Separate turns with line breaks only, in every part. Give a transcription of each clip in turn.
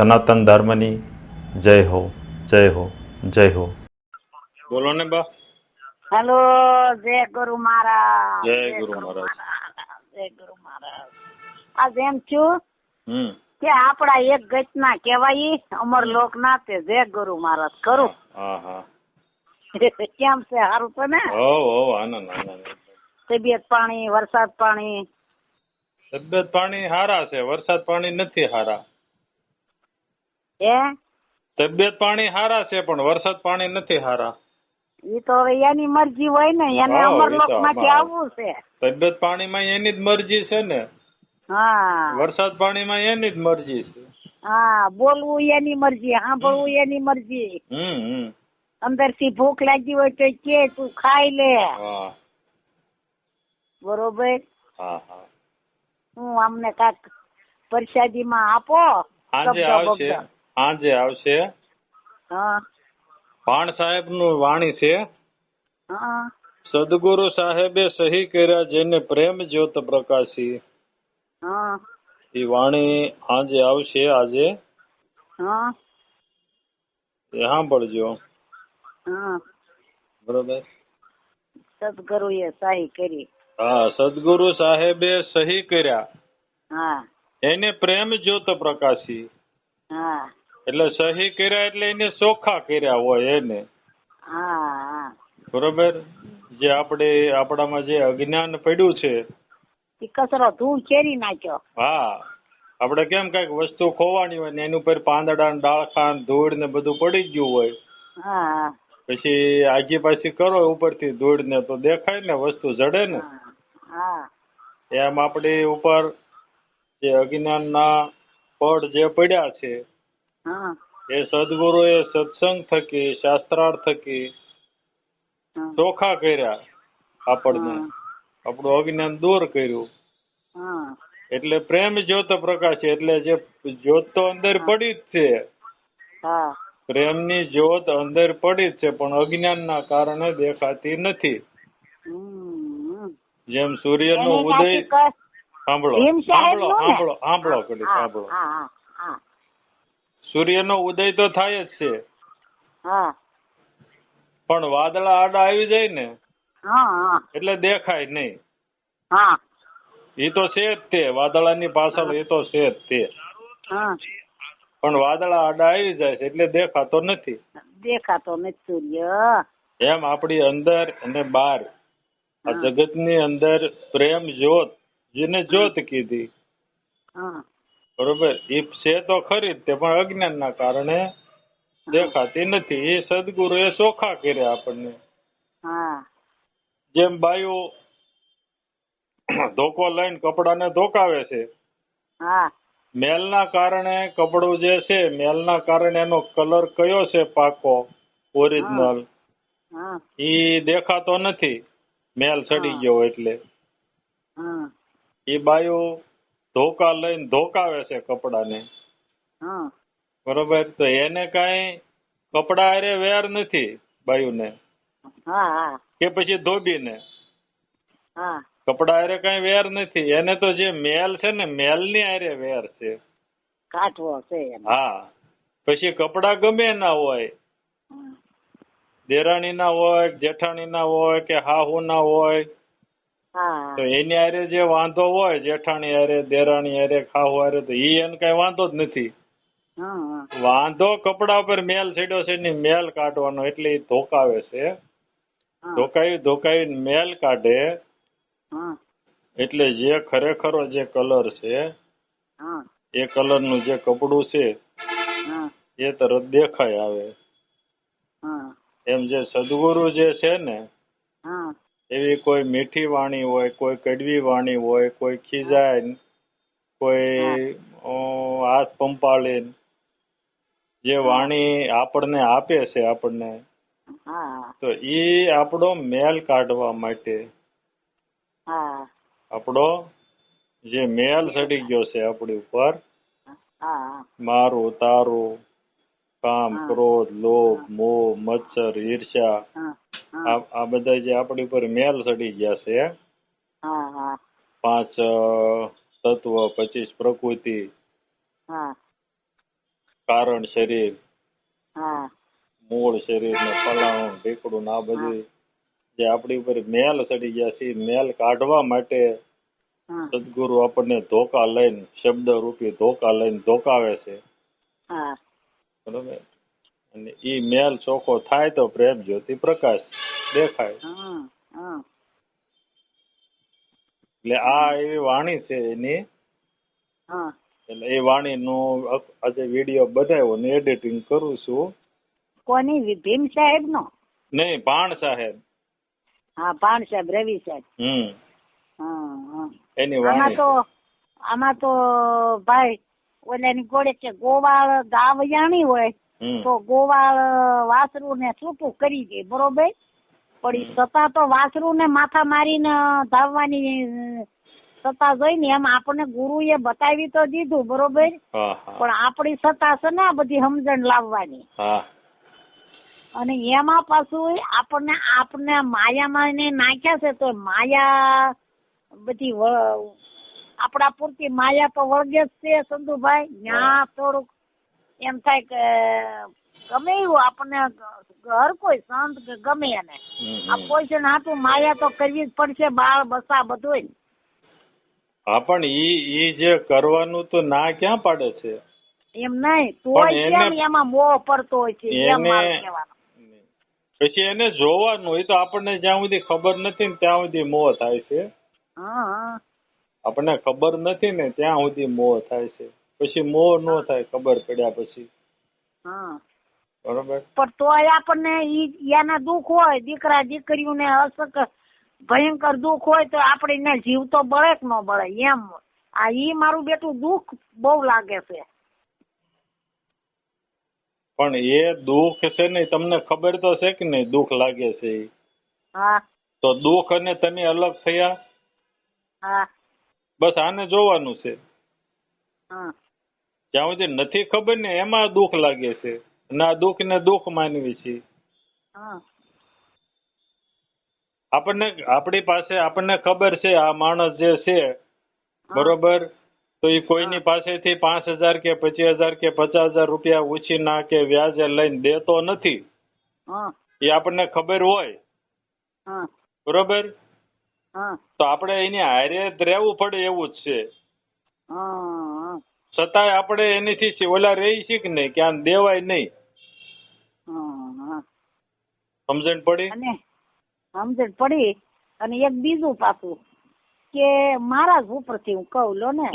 સનાતન ધર્મની જય હો જય હો જય હો. બોલો ને બા.
હેલો જય ગુરુ મહારાજ.
જય ગુરુ મહારાજ.
જય ગુરુ મહારાજ. આજ એમ
છું
કે આપડા એક ગતના કેવાય અમર લોકના તે જય ગુરુ મહારાજ કરું.
હા હા.
કેમ છે? સારું તો ને? તબિયત પાણી વરસાદ પાણી?
તબિયત પાણી હારા છે વરસાદ પાણી નથી હારા.
હે?
તબિયત પાણી હારા છે પણ વરસાદ પાણી નથી હારા.
ઈ તો હવે એની મરજી હોય ને એને
હા,
અમર
ઈ તો
માંથી
અમારે.
આવવું છે.
તબિયત પાણીમાં એની જ મરજી છે ને.
હા.
વરસાદ પાણીમાં એની જ મરજી છે.
હા બોલવું એની મરજી સાંભળવું એની મરજી.
હમ હમ.
અંદરથી ભૂખ લાગી હોય તો કે તું ખાઈ લે.
હા.
બરોબર?
હા હા.
હું અમને કાક પ્રસાદીમાં આપો
સાંજે
શબ્દ
આવશે.
બબ્દ.
સાંજે આવશે.
હા.
ભાણ સાહેબનું વાણી છે.
હા.
સદગુરુ સાહેબે સહી કર્યા જેને પ્રેમ જ્યોત પ્રકાશી.
હા.
એ વાણી આજે આવશે આજે.
હા.
એ સાંભળજો.
હા.
બરોબર.
સદગુરુએ સહી કરી.
હા સદગુરુ સાહેબે સહી કર્યા.
હા.
એને પ્રેમ જ્યોત પ્રકાશી.
હા.
એટલે સહી કર્યા એટલે એને ચોખ્ખા કર્યા હોય એને.
હા
બરોબર? જે આપણે આપણામાં જે અજ્ઞાન પડ્યું છે.
એ કચરો ધૂળ ચેરી નાખ્યો.
હા. આપણે કેમ કંઈક વસ્તુ ખોવાની હોય ને એની ઉપર પાંદડા ને ડાળખા ને ધૂળ ને બધું પડી ગયું હોય.
હા.
પછી આજી પાછી કરો ઉપરથી ધૂળ ને તો દેખાય ને વસ્તુ જડે ને. એમ આપણી ઉપર જે અજ્ઞાન ના પડ જે પડ્યા છે
હા.
એ સત્સંગ થકી શાસ્ત્રાર્થ થકી ચોખા કર્યા આપણને. આપણું અજ્ઞાન દૂર કર્યું. એટલે પ્રેમ જ્યોત પ્રકાશ એટલે જે જ્યોત તો અંદર પડી જ છે. પ્રેમની જ્યોત અંદર પડી જ છે પણ અજ્ઞાન ના કારણે દેખાતી નથી. જેમ સૂર્યનો
એની
ઉદય સાંભળો સાંભળો સાંભળો સાંભળો સાંભળો. સૂર્યનો ઉદય તો થાય જ છે.
હા.
પણ વાદળા આડા આવી જાય ને એટલે દેખાય નહીં.
હા.
એ તો છે જ તે વાદળાની પાછળ એ તો છે જ તે. પણ વાદળા આડા આવી જાય છે એટલે દેખાતો નથી.
દેખાતો નથી સૂર્ય.
એમ આપણી અંદર અને બહાર આ. જગતની અંદર પ્રેમ જ્યોત જેને જ્યોત કીધી. બરોબર? એ છે તો ખરી જ તે પણ અજ્ઞાનના કારણે દેખાતી નથી. એ સદગુરુ એ ચોખા કર્યા આપણને. જેમ બાયો ધોકો લઈને કપડાને ધોકાવે છે. મેલના કારણે કપડું જે છે મેલના કારણે એનો કલર કયો છે પાકો? ઓરિજિનલ.
એ
ઈ દેખાતો નથી. મેલ ચડી ગયો એટલે. એ બાયું ધોકા લઈને ધોકાવે છે કપડાને. બરોબર? તો એને કઈ કપડા હારે વેર નથી બાયુને. કે પછી ધોબીને. કપડા હારે કઈ વેર નથી. એને તો જે મેલ છે ને મેલની અરે વેર છે.
કાઢવો છે
હા. પછી કપડા ગમે ના હોય. દેરાણી ના હોય જેઠાણી ના હોય કે હાહુ ના હોય. તો એની હારે જે વાંધો હોય જેઠાણી હારે દેરાણી હારે ખાવ હારે તો ઈ એને કઈ વાંધો જ નથી. વાંધો કપડા પર મેલ છેડ્યો છે એની મેલ કાઢવાનો એટલે ધોકાવે છે. ધોકાવી ધોકાવી મેલ કાઢે. એટલે જે ખરેખરો જે કલર છે એ કલરનું જે કપડું છે એ તરત દેખાય આવે. એમ જે સદગુરુ જે છે ને એવી કોઈ મીઠી વાણી હોય કોઈ કડવી વાણી હોય કોઈ ખીજાય કોઈ હાથ પંપાળીને જે વાણી આપણને આપે છે આપણને તો એ આપણો મેલ કાઢવા માટે આપણો જે મેલ સડી ગયો છે આપણી ઉપર મારું તારું કામ ક્રોધ લોભ મોહ મત્સર ઈર્ષ્યા આ બધા જે આપણી ઉપર મેલ ચડી ગયા છે પાંચ તત્વ પચીસ પ્રકૃતિ કારણ શરીર મૂળ શરીર ને ફલાણું ઢીકડું આ બધું જે આપણી ઉપર મેલ ચડી ગયા છે મેલ કાઢવા માટે સદગુરુ આપણને ધોકા લઈને શબ્દ રૂપી ધોકા લઈને ધોકાવે છે. બરોબર? અને ઈ મેલ ચોખ્ખો થાય તો પ્રેમ જ્યોતિ પ્રકાશ દેખાય. એટલે આ એવી વાણી છે એની.
હા.
એટલે એ વાણી નો આજે વીડિયો બધાયો ને એડિટિંગ કરું છું.
કોની? ભીમ સાહેબ નો
નહીં ભાણ સાહેબ.
હા ભાણ સાહેબ રવિ સાહેબ.
હમ. એની
આમાં
વાણી
તો આમાં તો ભાઈ ઓલાની ગોળે કે ગોવાળ ગાવયાણી હોય તો ગોવાળ વાસરું ને છૂટું કરી દે બરોબર? પણ ઈ તો વાસરું ને માથા મારીને ધાવવાની સત્તા જોઈને એમ આપણને ગુરુએ બતાવી તો દીધું બરોબર? પણ આપણી સત્તા છે ને આ બધી સમજણ લાવવાની. અને એમાં પાછું આપણને આપણને માયામાં નાખ્યા છે તો માયા બધી આપણા પૂરતી માયા તો વળગે જ છે સંધુભાઈ. ત્યાં થોડુંક એમ થાય કે ગમે એવું આપણને હર કોઈ સંત કે ગમે એને. આ. કોઈ છે માયા તો કરવી જ પડશે બાળ બસા બધું
હા પણ ઈ ઈ જે કરવાનું તો ના ક્યાં પાડે છે?
એમ નહીં તોય કેમ એમાં મોહ પડતો હોય છે એમ
પછી એને જોવાનું એ તો આપણને જ્યાં સુધી ખબર નથી ને ત્યાં સુધી મોહ થાય છે.
હા હા.
આપણને ખબર નથી ને ત્યાં સુધી મોહ થાય છે. પછી મોહ ન થાય ખબર પડ્યા પછી.
હા.
બરોબર?
પણ તોય આપણને ઈ એના દુઃખ હોય દીકરા દીકરીઓને અસક ભયંકર દુઃખ હોય તો આપણે એને જીવ તો બળે કે ન બળે એમ આ ઈ મારું બેટું દુઃખ બહુ લાગે છે.
પણ એ દુઃખ છે ને તમને ખબર તો છે કે નહીં દુઃખ લાગે છે
હા.
તો દુઃખ અને તમે અલગ થયા?
હા.
બસ આને જોવાનું છે.
હા.
જ્યાં સુધી નથી ખબર ને એમાં દુઃખ લાગે છે. આ દુઃખ ને દુઃખ માનવી છે. આપણને આપણી પાસે આપણને ખબર છે આ માણસ જે છે બરોબર? તો એ કોઈની પાસેથી પાંચ હજાર કે પચીસ હજાર કે પચાસ હજાર રૂપિયા ઉછીના કે વ્યાજે લઈને દેતો નથી. એ આપણને ખબર હોય. બરોબર?
હા.
તો આપણે એની હારે રહેવું પડે એવું જ છે. છતાંય આપણે એનીથી ઓલા રહી છીએ કે નહીં ક્યાં દેવાય નહીં. સમજણ પડી?
અને સમજણ પડી અને એક બીજું પાછું કે મારા જ ઉપરથી હું કહું લો ને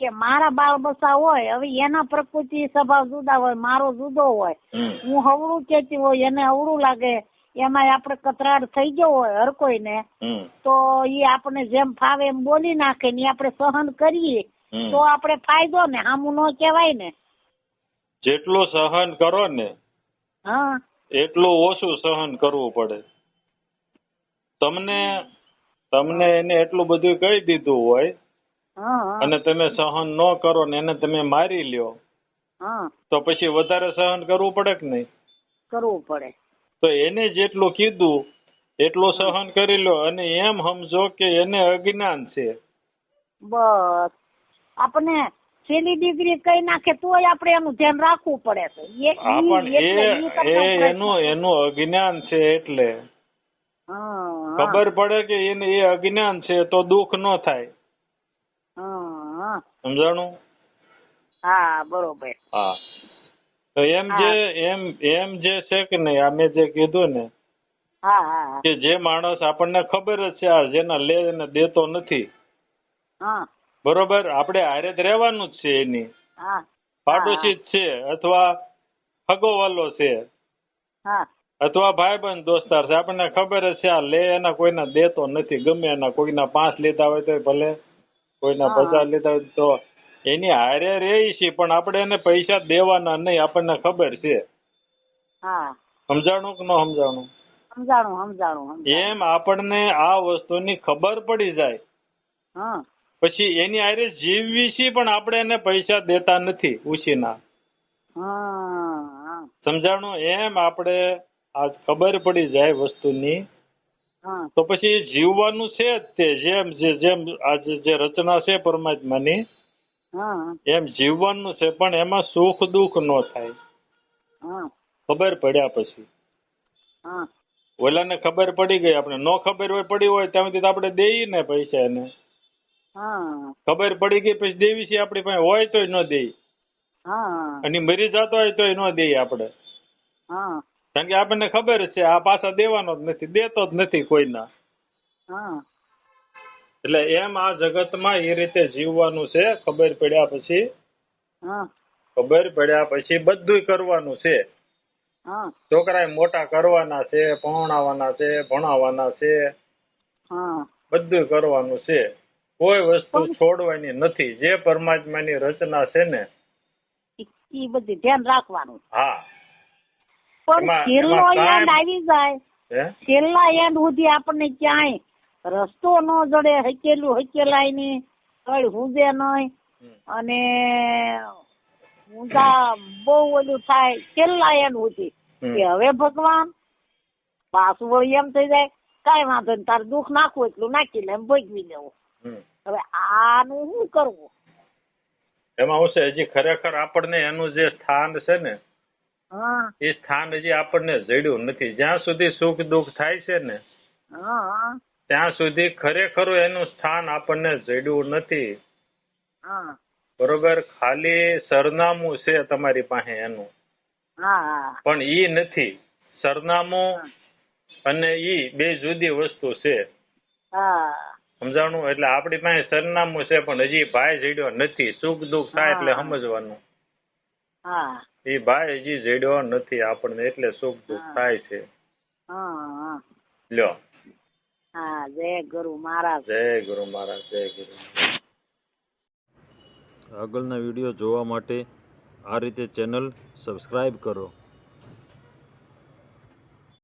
કે મારા બાળ બસા હોય હવે એના પ્રકૃતિ સ્વભાવ જુદા હોય મારો જુદો હોય. હું હવળું કેતી હોય એને અવળું લાગે એમાં આપણે કતરાડ થઈ ગયો હોય હર કોઈને
ને
તો એ આપણે જેમ ફાવે એમ બોલી નાખે ને આપણે સહન કરીએ તો આપણે ફાયદો ને આમું ન કહેવાય ને.
જેટલું સહન કરો ને
હા.
એટલું ઓછું સહન કરવું પડે. તમને તમને એને એટલું બધું કહી દીધું હોય અને તમે સહન ન કરો ને એને તમે મારી લ્યો તો પછી વધારે સહન કરવું પડે કે નહીં?
કરવું પડે.
તો એને જેટલું કીધું એટલું સહન કરી લો અને એમ સમજો કે એને અજ્ઞાન છે.
બસ. આપણે છેલ્લી ડિગ્રી કઈ નાખે તોય આપણે એનું ધ્યાન રાખવું પડે છે. એ-
એનું એનું અજ્ઞાન છે એટલે. ખબર પડે કે એને એ અજ્ઞાન છે તો દુઃખ ન થાય. સમજાણું?
હા બરોબર.
હા. તો એમ જે એમ એમ જે છે કે નહીં અમે જે કીધું ને. કે જે માણસ આપણને ખબર જ છે આ જેના લે અને દેતો નથી.
હા.
બરોબર? આપણે હારે જ રહેવાનું જ છે એની.
હા.
પાડોશી જ છે અથવા હગોવાલો છે.
હા.
અથવા ભાઈબંધ દોસ્તાર છે. આપણને ખબર છે આ લે એના કોઈના દેતો નથી. ગમે એના કોઈના પાંચ લીધા હોય તો ભલે. કોઈના પચાસ લીધા હોય તો એની હારે રહી છે પણ આપણે એને પૈસા દેવાના નહીં. આપણને ખબર છે.
હા.
સમજાણું કે ન સમજાણું
સમજાણું સમજાણું.
એમ આપણને આ વસ્તુની ખબર પડી જાય.
હા.
પછી એની હારે જીવવી છે પણ આપણે એને પૈસા દેતા નથી ઉછીના સમજાણું? એમ આપણે આ ખબર પડી જાય વસ્તુની. તો પછી જીવવાનું છે જ તે જેમ જે જેમ આજે જે રચના છે પરમાત્માની એમ જીવવાનું છે પણ એમાં સુખ દુઃખ ન થાય. ખબર પડ્યા પછી. ઓલાને ખબર પડી ગઈ આપણે ન ખબર હોય પડી હોય ત્યાં સુધી આપણે દઈએ ને પૈસા એને. ખબર પડી ગઈ પછી દેવી છે આપણી પાસે હોય તોય ન
દે.
અને મરી જતો હોય તોય ન દે આપણે. કારણ કે આપણને ખબર છે આ પાછા દેવાનો જ નથી દેતો જ નથી કોઈના. એટલે એમ આ જગતમાં એ રીતે જીવવાનું છે ખબર પડ્યા પછી.
હા.
ખબર પડ્યા પછી બધું કરવાનું છે.
હા.
છોકરાએ મોટા કરવાના છે ભણાવવાના છે ભણાવવાના છે.
હા.
બધું કરવાનું છે. કોઈ વસ્તુ છોડવાની નથી. જે પરમાત્માની રચના છે ને
એ બધી ધ્યાન રાખવાનું
હા.
પણ છેલ્લો એન્ડ આવી જાય. છેલ્લા એન્ડ સુધી આપણને ક્યાંય રસ્તો ન જડે હકેલું હકેલાય ને કઈ હુંજે નહીં. અને ઊંધા બહુ ઓલું થાય છેલ્લા એન્ડ સુધી કે હવે ભગવાન પાછું એમ થઈ જાય કઈ વાંધો નહીં તારે દુઃખ નાખવું એટલું નાખી લે એમ ભોગવી લેવું. હવે આનું શું કરવું?
એમાં હું છે હજી ખરેખર આપણને એનું જે સ્થાન છે ને એ સ્થાન હજી આપણને જડ્યું નથી. જ્યાં સુધી સુખ દુઃખ થાય છે ને
હા
ત્યાં સુધી ખરેખર એનું સ્થાન આપણને જડ્યું નથી. બરોબર? ખાલી સરનામું છે તમારી પાસે એનું.
હા
પણ ઈ નથી. સરનામું અને ઈ બે જુદી વસ્તુ છે. સમજાણું? એટલે આપણી પાસે સરનામું છે પણ હજી ભાઈ જડ્યો નથી. સુખ દુઃખ થાય એટલે સમજવાનું.
હા.
એ ભાઈ હજી જડ્યો નથી આપણને એટલે સુખ દુઃખ થાય છે.
હા હા.
લ્યો.
હા જય ગુરુ મહારાજ.
જય ગુરુ મહારાજ જય ગુરુ આગળના વીડિયો જોવા માટે આ રીતે ચેનલ સબસ્ક્રાઈબ કરો.